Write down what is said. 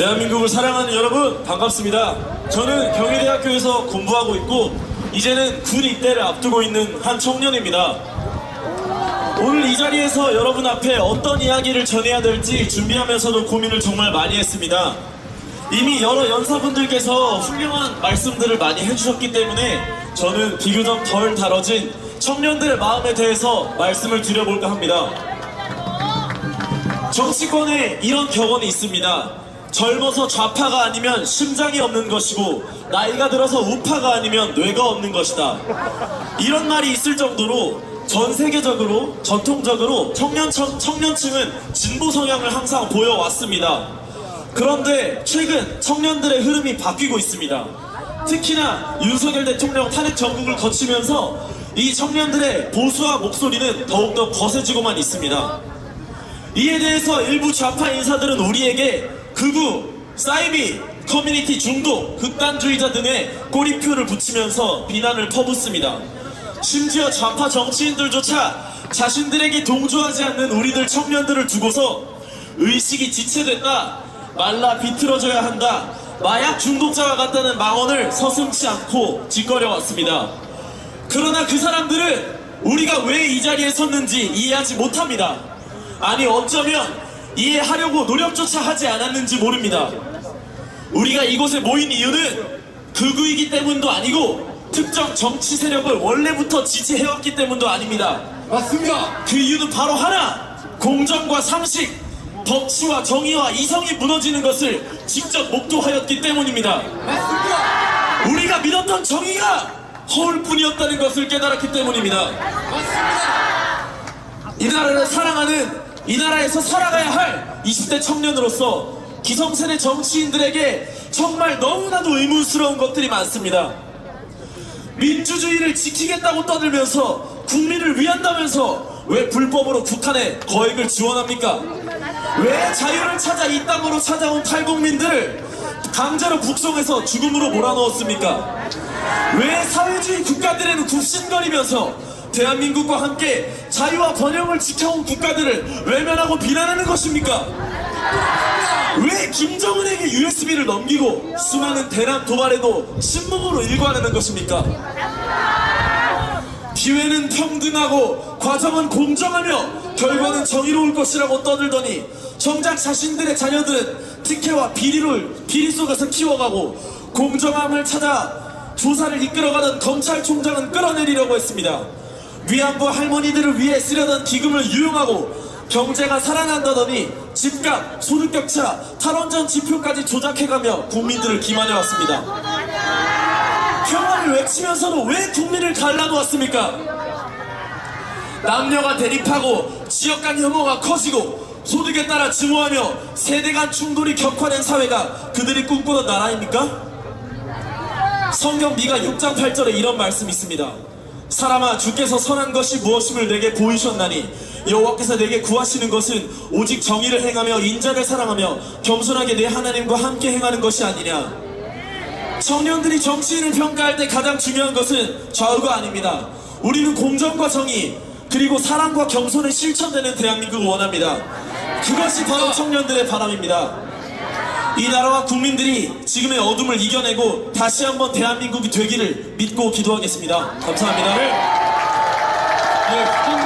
대한민국을 사랑하는 여러분 반갑습니다. 저는 경희대학교에서 공부하고 있고 이제는 군 입대를 앞두고 있는 한 청년입니다. 오늘 이 자리에서 여러분 앞에 어떤 이야기를 전해야 될지 준비하면서도 고민을 정말 많이 했습니다. 이미 여러 연사분들께서 훌륭한 말씀들을 많이 해주셨기 때문에 저는 비교적 덜 다뤄진 청년들의 마음에 대해서 말씀을 드려볼까 합니다. 정치권에 이런 격언이 있습니다. 젊어서 좌파가 아니면 심장이 없는 것이고 나이가 들어서 우파가 아니면 뇌가 없는 것이다. 이런 말이 있을 정도로 전 세계적으로 전통적으로 청년 청년층은 진보 성향을 항상 보여왔습니다. 그런데 최근 청년들의 흐름이 바뀌고 있습니다. 특히나 윤석열 대통령 탄핵 정국을 거치면서 이 청년들의 보수화 목소리는 더욱더 거세지고만 있습니다. 이에 대해서 일부 좌파 인사들은 우리에게 극우, 사이비, 커뮤니티 중독, 극단주의자 등의 꼬리표를 붙이면서 비난을 퍼붓습니다. 심지어 좌파 정치인들조차 자신들에게 동조하지 않는 우리들 청년들을 두고서 의식이 지체됐다, 말라 비틀어져야 한다, 마약 중독자와 같다는 망언을 서슴지 않고 짓거려 왔습니다. 그러나 그 사람들은 우리가 왜 이 자리에 섰는지 이해하지 못합니다. 아니 어쩌면 이해하려고 노력조차 하지 않았는지 모릅니다. 우리가 이곳에 모인 이유는 극우이기 때문도 아니고 특정 정치 세력을 원래부터 지지해왔기 때문도 아닙니다. 맞습니다. 그 이유는 바로 하나 공정과 상식 법치와 정의와 이성이 무너지는 것을 직접 목도하였기 때문입니다. 맞습니다. 우리가 믿었던 정의가 허울뿐이었다는 것을 깨달았기 때문입니다. 맞습니다. 이 나라를 사랑하는 이 나라에서 살아가야 할 20대 청년으로서 기성세대 정치인들에게 정말 너무나도 의문스러운 것들이 많습니다. 민주주의를 지키겠다고 떠들면서 국민을 위한다면서 왜 불법으로 북한에 거액을 지원합니까? 왜 자유를 찾아 이 땅으로 찾아온 탈북민들을 강제로 북송해서 죽음으로 몰아넣었습니까? 왜 사회주의 국가들에는 굽신거리면서 대한민국과 함께 자유와 번영을 지켜온 국가들을 외면하고 비난하는 것입니까? 왜 김정은에게 USB를 넘기고 수많은 대남 도발에도 신문으로 일관하는 것입니까? 기회는 평등하고 과정은 공정하며 결과는 정의로울 것이라고 떠들더니 정작 자신들의 자녀들은 특혜와 비리를 비리 속에서 키워가고 공정함을 찾아 조사를 이끌어가는 검찰총장은 끌어내리려고 했습니다. 위안부 할머니들을 위해 쓰려던 기금을 유용하고 경제가 살아난다더니 집값, 소득격차, 탈원전 지표까지 조작해가며 국민들을 기만해왔습니다. 평화를 외치면서도 왜 국민을 갈라놓았습니까? 남녀가 대립하고 지역 간 혐오가 커지고 소득에 따라 증오하며 세대 간 충돌이 격화된 사회가 그들이 꿈꾸던 나라입니까? 성경 미가 6장 8절에 이런 말씀이 있습니다. 사람아 주께서 선한 것이 무엇임을 내게 보이셨나니? 여호와께서 내게 구하시는 것은 오직 정의를 행하며 인자를 사랑하며 겸손하게 내 하나님과 함께 행하는 것이 아니냐? 청년들이 정치인을 평가할 때 가장 중요한 것은 좌우가 아닙니다. 우리는 공정과 정의 그리고 사랑과 겸손의 실천되는 대한민국을 원합니다. 그것이 바로 청년들의 바람입니다 이 나라와 국민들이 지금의 어둠을 이겨내고 다시 한번 대한민국이 되기를 믿고 기도하겠습니다. 감사합니다. 네. 네.